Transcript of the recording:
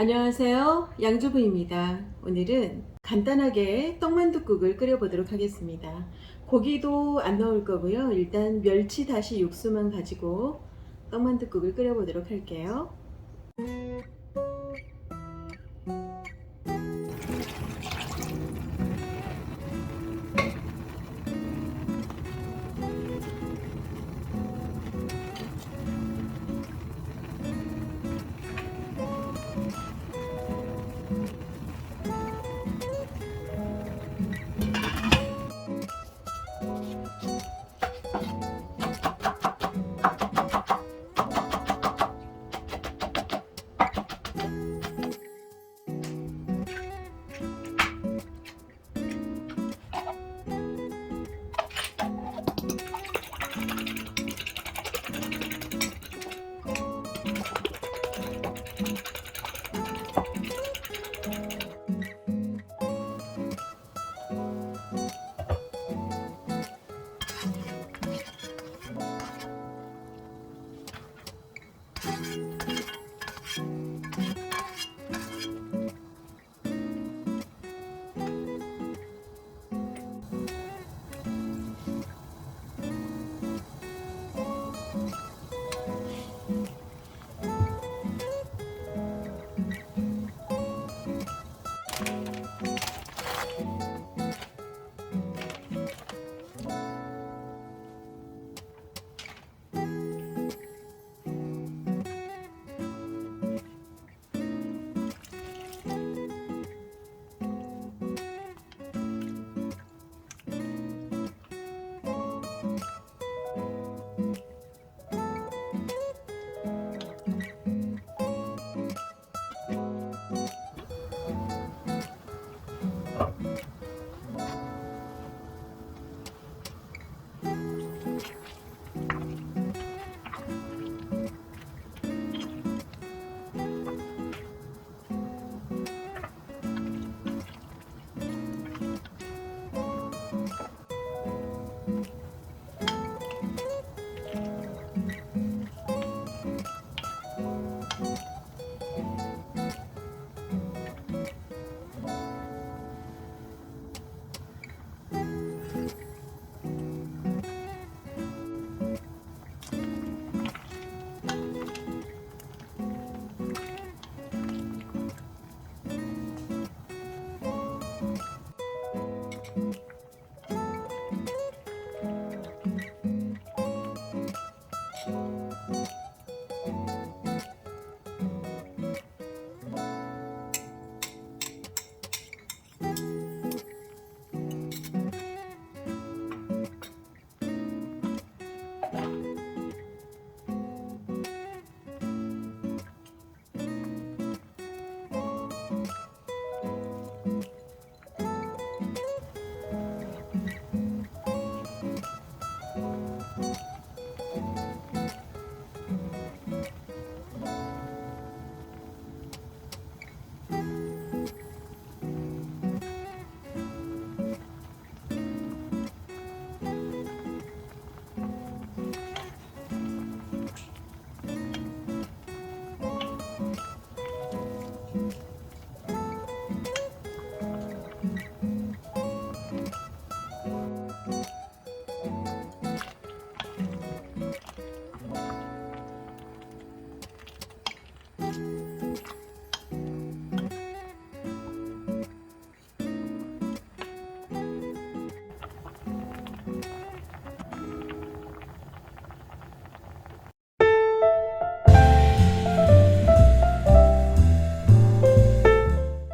안녕하세요. 양주부입니다. 오늘은 간단하게 떡만둣국을 끓여보도록 하겠습니다. 고기도 안 넣을 거고요. 일단 멸치 다시 육수만 가지고 떡만둣국을 끓여보도록 할게요.